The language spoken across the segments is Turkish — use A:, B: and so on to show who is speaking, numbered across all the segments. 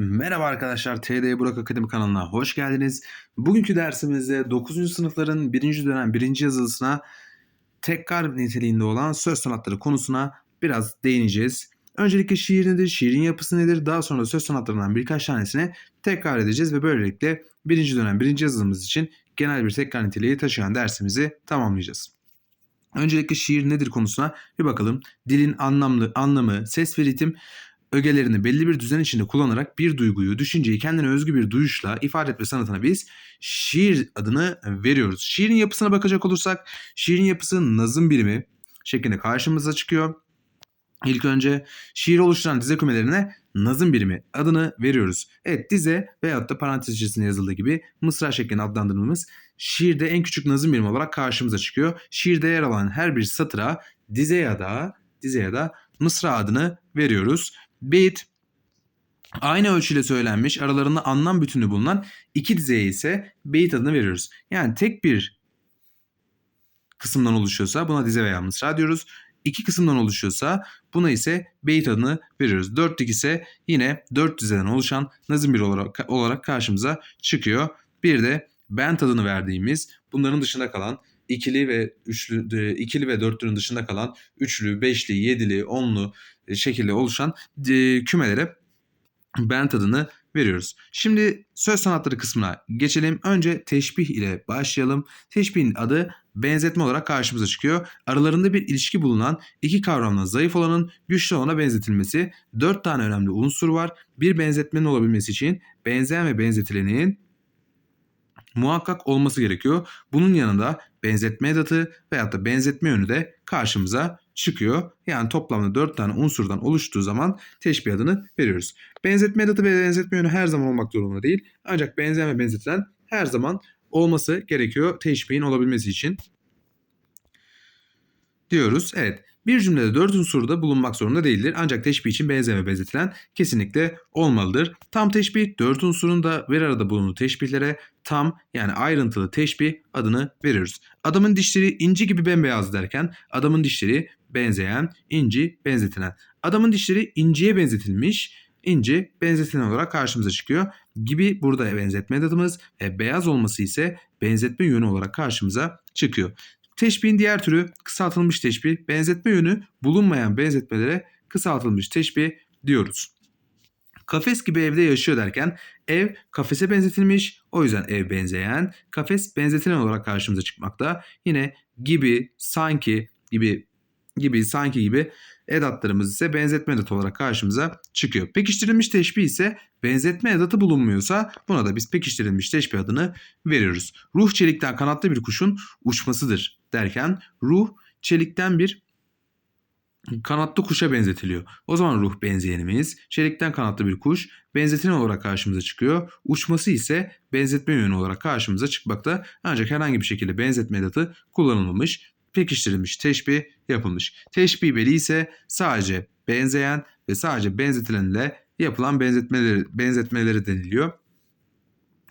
A: Merhaba arkadaşlar, TD Burak Akademi kanalına hoş geldiniz. Bugünkü dersimizde 9. sınıfların 1. dönem 1. yazılısına tekrar niteliğinde olan söz sanatları konusuna biraz değineceğiz. Öncelikle şiir nedir, şiirin yapısı nedir, daha sonra söz sanatlarından birkaç tanesini tekrar edeceğiz ve böylelikle 1. dönem 1. yazılımız için genel bir tekrar niteliği taşıyan dersimizi tamamlayacağız. Öncelikle şiir nedir konusuna bir bakalım. Dilin anlamlı anlamı, ses ve ritim ögelerini belli bir düzen içinde kullanarak bir duyguyu, düşünceyi kendine özgü bir duyuşla ifade etme sanatına biz şiir adını veriyoruz. Şiirin yapısına bakacak olursak şiirin yapısı nazım birimi şeklinde karşımıza çıkıyor. İlk önce şiir oluşturan dize kümelerine nazım birimi adını veriyoruz. Evet dize veyahut da parantez içerisinde yazıldığı gibi mısra şeklinde adlandırdığımız şiirde en küçük nazım birimi olarak karşımıza çıkıyor. Şiirde yer alan her bir satıra dize ya da dize ya da mısra adını veriyoruz. Beyit aynı ölçüyle söylenmiş aralarında anlam bütünü bulunan iki dizeye ise beyit adını veriyoruz. Yani tek bir kısımdan oluşuyorsa buna dize veya mısra diyoruz. İki kısımdan oluşuyorsa buna ise beyit adını veriyoruz. Dörtlük ise yine dört dizeden oluşan nazım bir olarak, olarak karşımıza çıkıyor. Bir de bent adını verdiğimiz bunların dışında kalan ikili ve üçlü ikili ve dörtlünün dışında kalan üçlü, beşli, yedili, onlu şekilde oluşan e, kümelere bent adını veriyoruz. Şimdi söz sanatları kısmına geçelim. Önce teşbih ile başlayalım. Teşbihin adı benzetme olarak karşımıza çıkıyor. Aralarında bir ilişki bulunan iki kavramla zayıf olanın güçlü olana benzetilmesi. Dört tane önemli unsur var. Bir benzetmenin olabilmesi için benzeyen ve benzetilenin muhakkak olması gerekiyor. Bunun yanında benzetme edatı veyahut da benzetme yönü de karşımıza çıkıyor. Yani toplamda 4 tane unsurdan oluştuğu zaman teşbih adını veriyoruz. Benzetme edatı ve benzetme yönü her zaman olmak zorunda değil. Ancak benzeyen benzetilen her zaman olması gerekiyor teşbihin olabilmesi için. Diyoruz. Evet. Bir cümlede dört unsur da bulunmak zorunda değildir. Ancak teşbih için benzeme benzetilen kesinlikle olmalıdır. Tam teşbih dört unsurun da bir arada bulunduğu teşbihlere tam yani ayrıntılı teşbih adını veriyoruz. Adamın dişleri inci gibi bembeyaz derken adamın dişleri benzeyen, inci benzetilen. Adamın dişleri inciye benzetilmiş, inci benzetilen olarak karşımıza çıkıyor. Gibi burada benzetme adımız ve beyaz olması ise benzetme yönü olarak karşımıza çıkıyor. Teşbihin diğer türü kısaltılmış teşbih, benzetme yönü bulunmayan benzetmelere kısaltılmış teşbih diyoruz. Kafes gibi evde yaşıyor derken ev kafese benzetilmiş o yüzden ev benzeyen, kafes benzetilen olarak karşımıza çıkmakta. Yine gibi, sanki gibi gibi, sanki gibi edatlarımız ise benzetme edatı olarak karşımıza çıkıyor. Pekiştirilmiş teşbih ise benzetme edatı bulunmuyorsa buna da biz pekiştirilmiş teşbih adını veriyoruz. Ruh çelikten kanatlı bir kuşun uçmasıdır derken ruh çelikten bir kanatlı kuşa benzetiliyor. O zaman ruh benzeyenimiz çelikten kanatlı bir kuş benzetilen olarak karşımıza çıkıyor. Uçması ise benzetme yönü olarak karşımıza çıkmakta. Ancak herhangi bir şekilde benzetme edatı kullanılmamış pekiştirilmiş teşbih yapılmış. Teşbih beli ise sadece benzeyen ve sadece benzetilenle yapılan benzetmeleri, benzetmeleri deniliyor.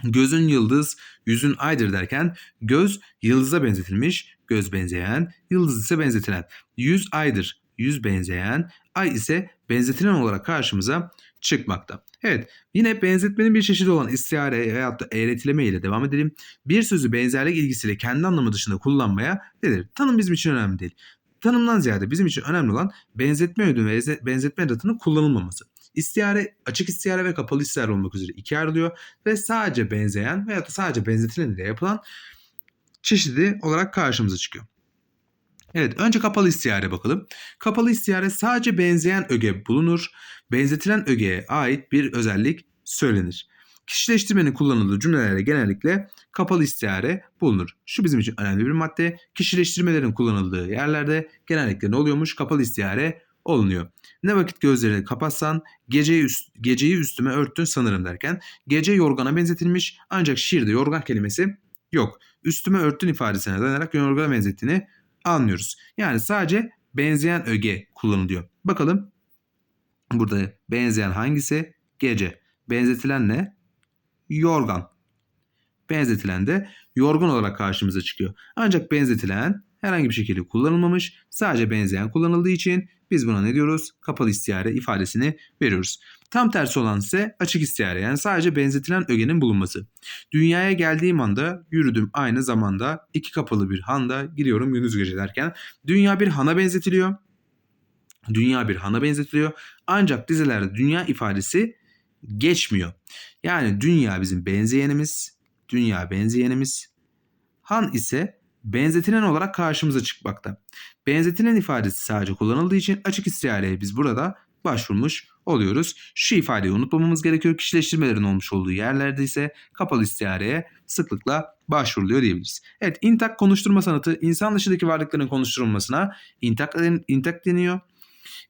A: Gözün yıldız, yüzün aydır derken göz yıldıza benzetilmiş, göz benzeyen, yıldız ise benzetilen. Yüz aydır, yüz benzeyen, ay ise benzetilen olarak karşımıza çıkmakta. Evet yine benzetmenin bir çeşidi olan istiare veyahut da eğretileme ile devam edelim. Bir sözü benzerlik ilgisiyle kendi anlamı dışında kullanmaya nedir? Tanım bizim için önemli değil. Tanımdan ziyade bizim için önemli olan benzetme ödü ve benzetme edatının kullanılmaması. İstiyare, açık istiyare ve kapalı istiyare olmak üzere ikiye ayrılıyor ve sadece benzeyen veya da sadece benzetilen ile yapılan çeşidi olarak karşımıza çıkıyor. Evet önce kapalı istiyare bakalım. Kapalı istiyare sadece benzeyen öge bulunur. Benzetilen ögeye ait bir özellik söylenir. Kişileştirmenin kullanıldığı cümlelerde genellikle kapalı istiyare bulunur. Şu bizim için önemli bir madde. Kişileştirmelerin kullanıldığı yerlerde genellikle ne oluyormuş? Kapalı istiyare olunuyor. Ne vakit gözlerini kapatsan geceyi, üst, geceyi üstüme örttün sanırım derken gece yorgana benzetilmiş ancak şiirde yorgan kelimesi yok. Üstüme örttün ifadesine dayanarak yorgana benzettiğini anlıyoruz. Yani sadece benzeyen öge kullanılıyor. Bakalım burada benzeyen hangisi? Gece. Benzetilen ne? Yorgan. Benzetilen de yorgun olarak karşımıza çıkıyor. Ancak benzetilen herhangi bir şekilde kullanılmamış. Sadece benzeyen kullanıldığı için biz buna ne diyoruz? Kapalı istiyare ifadesini veriyoruz. Tam tersi olan ise açık istiyare yani sadece benzetilen ögenin bulunması. Dünyaya geldiğim anda yürüdüm aynı zamanda iki kapalı bir handa giriyorum gündüz gece derken dünya bir hana benzetiliyor. Dünya bir hana benzetiliyor. Ancak dizilerde dünya ifadesi geçmiyor. Yani dünya bizim benzeyenimiz, dünya benzeyenimiz. Han ise benzetilen olarak karşımıza çıkmakta. Benzetilen ifadesi sadece kullanıldığı için açık istiyareye biz burada başvurmuş oluyoruz. Şu ifadeyi unutmamamız gerekiyor. Kişileştirmelerin olmuş olduğu yerlerde ise kapalı istiyareye sıklıkla başvuruluyor diyebiliriz. Evet, intak konuşturma sanatı insan dışındaki varlıkların konuşturulmasına intak, intak deniyor.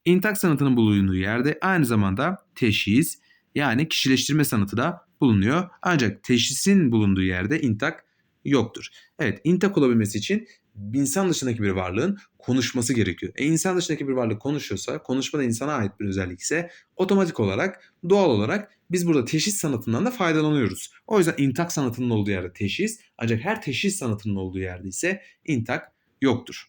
A: İntak sanatının bulunduğu yerde aynı zamanda teşhis yani kişileştirme sanatı da bulunuyor. Ancak teşhisin bulunduğu yerde intak yoktur. Evet intak olabilmesi için insan dışındaki bir varlığın konuşması gerekiyor. E insan dışındaki bir varlık konuşuyorsa, konuşma da insana ait bir özellik ise otomatik olarak, doğal olarak biz burada teşhis sanatından da faydalanıyoruz. O yüzden intak sanatının olduğu yerde teşhis, ancak her teşhis sanatının olduğu yerde ise intak yoktur.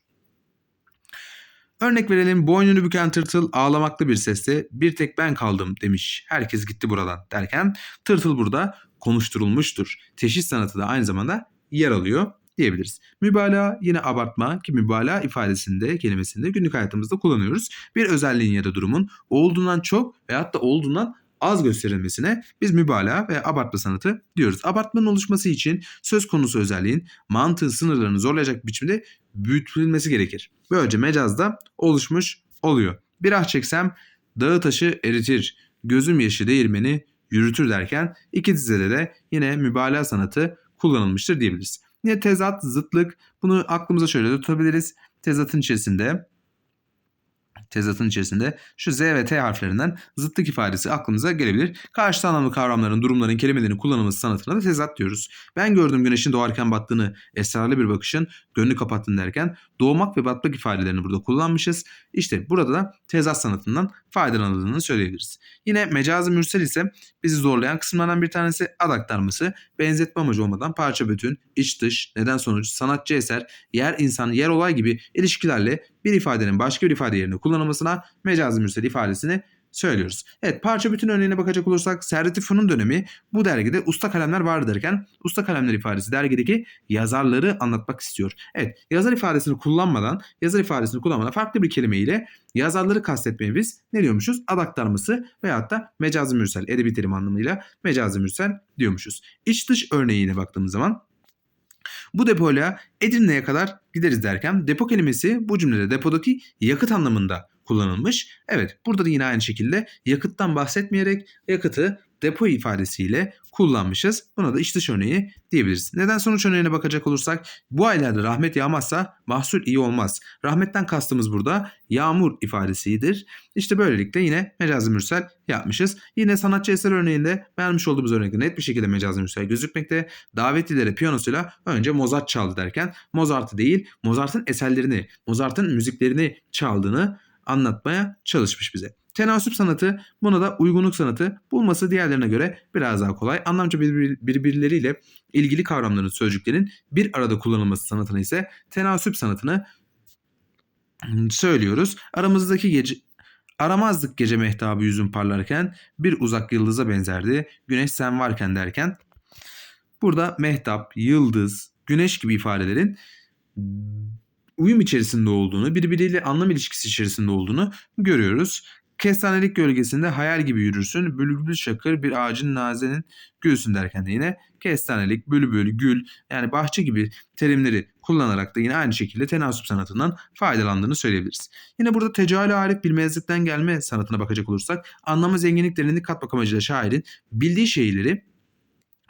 A: Örnek verelim boynunu büken tırtıl ağlamaklı bir sesle bir tek ben kaldım demiş. Herkes gitti buradan derken tırtıl burada konuşturulmuştur. Teşhis sanatı da aynı zamanda yer alıyor diyebiliriz. Mübalağa yine abartma ki mübalağa ifadesinde kelimesinde günlük hayatımızda kullanıyoruz. Bir özelliğin ya da durumun olduğundan çok veyahut da olduğundan az gösterilmesine biz mübalağa ve abartma sanatı diyoruz. Abartmanın oluşması için söz konusu özelliğin mantığın sınırlarını zorlayacak biçimde büyütülmesi gerekir. Böylece mecazda oluşmuş oluyor. Bir ah çeksem dağı taşı eritir, gözüm yaşı değirmeni yürütür derken iki dizede de yine mübalağa sanatı kullanılmıştır diyebiliriz. Yine tezat, zıtlık bunu aklımıza şöyle tutabiliriz. Tezatın içerisinde tezatın içerisinde şu Z ve T harflerinden zıtlık ifadesi aklımıza gelebilir. Karşı anlamlı kavramların, durumların, kelimelerin kullanılması sanatına da tezat diyoruz. Ben gördüm güneşin doğarken battığını, esrarlı bir bakışın gönlü kapattın derken doğmak ve batmak ifadelerini burada kullanmışız. İşte burada da tezat sanatından faydalanıldığını söyleyebiliriz. Yine mecazi mürsel ise bizi zorlayan kısımlardan bir tanesi ad aktarması, benzetme amacı olmadan parça bütün, iç dış, neden sonuç, sanatçı eser, yer insan, yer olay gibi ilişkilerle bir ifadenin başka bir ifade yerine kullanılmasına mecazi mürsel ifadesini söylüyoruz. Evet parça bütün örneğine bakacak olursak Servet Fünun dönemi bu dergide usta kalemler vardı derken usta kalemler ifadesi dergideki yazarları anlatmak istiyor. Evet yazar ifadesini kullanmadan yazar ifadesini kullanmadan farklı bir kelimeyle yazarları kastetmeye biz ne diyormuşuz? Ad aktarması veyahut da mecazi mürsel edebi terim anlamıyla mecazi mürsel diyormuşuz. İç dış örneğine baktığımız zaman bu depoyla Edirne'ye kadar gideriz derken depo kelimesi bu cümlede depodaki yakıt anlamında kullanılmış. Evet burada da yine aynı şekilde yakıttan bahsetmeyerek yakıtı depo ifadesiyle kullanmışız. Buna da iç dış örneği diyebiliriz. Neden sonuç örneğine bakacak olursak bu aylarda rahmet yağmazsa mahsul iyi olmaz. Rahmetten kastımız burada yağmur ifadesidir. İşte böylelikle yine mecazi mürsel yapmışız. Yine sanatçı eser örneğinde vermiş olduğumuz örnekte net bir şekilde mecazi mürsel gözükmekte. Davetlilere piyanosuyla önce Mozart çaldı derken Mozart'ı değil Mozart'ın eserlerini, Mozart'ın müziklerini çaldığını anlatmaya çalışmış bize. Tenasüp sanatı buna da uygunluk sanatı bulması diğerlerine göre biraz daha kolay. Anlamca birbir, birbirleriyle ilgili kavramların sözcüklerin bir arada kullanılması sanatını ise tenasüp sanatını söylüyoruz. Aramızdaki gece aramazdık gece mehtabı yüzün parlarken bir uzak yıldıza benzerdi. Güneş sen varken derken burada mehtap, yıldız, güneş gibi ifadelerin uyum içerisinde olduğunu, birbiriyle anlam ilişkisi içerisinde olduğunu görüyoruz. Kestanelik gölgesinde hayal gibi yürürsün. Bülbül şakır bir ağacın nazenin gülsün derken de yine kestanelik, bülbül, gül yani bahçe gibi terimleri kullanarak da yine aynı şekilde tenasüp sanatından faydalandığını söyleyebiliriz. Yine burada tecali arif bilmezlikten gelme sanatına bakacak olursak anlamı zenginlik derinlik katmak amacıyla şairin bildiği şeyleri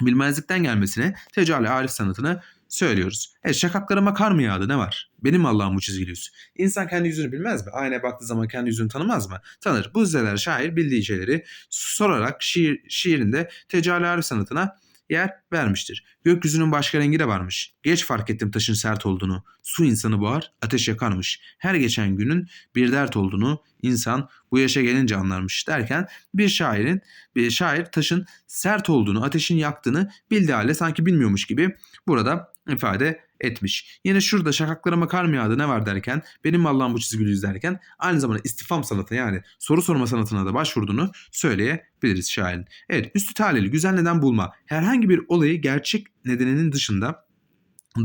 A: bilmezlikten gelmesine tecali arif sanatını söylüyoruz. Evet şakaklarıma kar mı yağdı ne var? Benim Allah'ım bu çizgili yüz. İnsan kendi yüzünü bilmez mi? Aynaya baktığı zaman kendi yüzünü tanımaz mı? Tanır. Bu dizeler şair bildiği şeyleri sorarak şiir, şiirinde tecali sanatına yer vermiştir. Gökyüzünün başka rengi de varmış. Geç fark ettim taşın sert olduğunu. Su insanı boğar, ateş yakarmış. Her geçen günün bir dert olduğunu insan bu yaşa gelince anlarmış derken bir şairin bir şair taşın sert olduğunu, ateşin yaktığını bildiği halde sanki bilmiyormuş gibi burada ifade etmiş. Yine şurada şakaklarıma kar mı yağdı ne var derken benim Allah'ım bu çizgi yüz derken aynı zamanda istifam sanatı yani soru sorma sanatına da başvurduğunu söyleyebiliriz şairin. Evet üstü talili güzel neden bulma herhangi bir olayı gerçek nedeninin dışında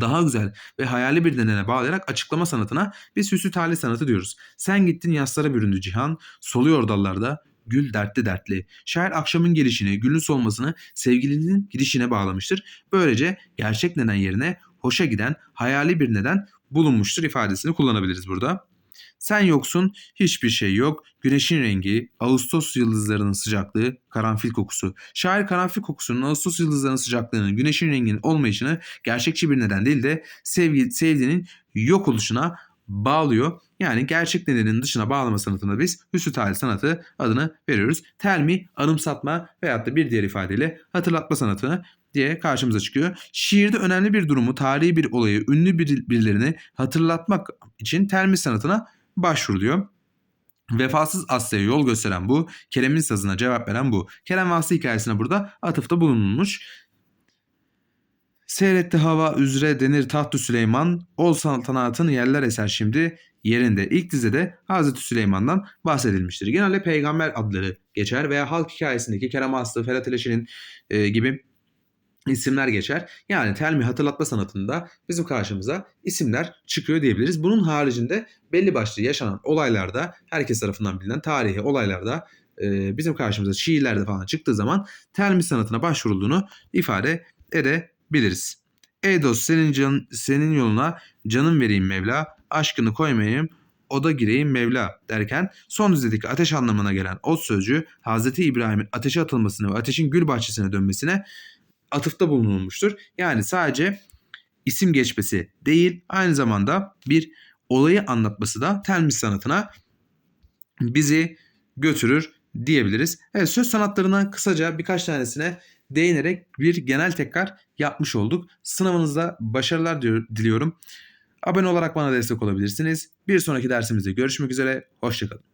A: daha güzel ve hayali bir nedene bağlayarak açıklama sanatına biz hüsnü talih sanatı diyoruz. Sen gittin yaslara büründü cihan, soluyor dallarda, gül dertli dertli. Şair akşamın gelişini, gülün solmasını sevgilinin gidişine bağlamıştır. Böylece gerçek neden yerine hoşa giden hayali bir neden bulunmuştur ifadesini kullanabiliriz burada. Sen yoksun, hiçbir şey yok. Güneşin rengi, Ağustos yıldızlarının sıcaklığı, karanfil kokusu. Şair karanfil kokusunun Ağustos yıldızlarının sıcaklığının, güneşin renginin olmayışını gerçekçi bir neden değil de sevgi, sevdiğinin yok oluşuna bağlıyor. Yani gerçek nedenin dışına bağlama sanatına biz hüsnü talih sanatı adını veriyoruz. Telmi, anımsatma veyahut da bir diğer ifadeyle hatırlatma sanatı diye karşımıza çıkıyor. Şiirde önemli bir durumu, tarihi bir olayı, ünlü bir, birilerini hatırlatmak için telmi sanatına başvuruluyor. Vefasız Asya'ya yol gösteren bu, Kerem'in sazına cevap veren bu. Kerem Aslı hikayesine burada atıfta bulunulmuş. Seyretti hava üzere denir tahtı Süleyman, ol saltanatın yerler eser şimdi yerinde. İlk dizede Hazreti Süleyman'dan bahsedilmiştir. Genelde peygamber adları geçer veya halk hikayesindeki Kerem Aslı, Ferhat İleşir'in e, gibi isimler geçer. Yani telmi hatırlatma sanatında bizim karşımıza isimler çıkıyor diyebiliriz. Bunun haricinde belli başlı yaşanan olaylarda herkes tarafından bilinen tarihi olaylarda e, bizim karşımıza şiirlerde falan çıktığı zaman telmi sanatına başvurulduğunu ifade edebiliriz. Ey dost senin, can, senin yoluna canım vereyim Mevla, aşkını koymayayım oda gireyim Mevla derken son düzeydeki ateş anlamına gelen ot sözcüğü Hazreti İbrahim'in ateşe atılmasına ve ateşin gül bahçesine dönmesine atıfta bulunulmuştur. Yani sadece isim geçmesi değil aynı zamanda bir olayı anlatması da telmis sanatına bizi götürür diyebiliriz. Evet söz sanatlarına kısaca birkaç tanesine değinerek bir genel tekrar yapmış olduk. Sınavınızda başarılar diliyorum. Abone olarak bana destek olabilirsiniz. Bir sonraki dersimizde görüşmek üzere. Hoşçakalın.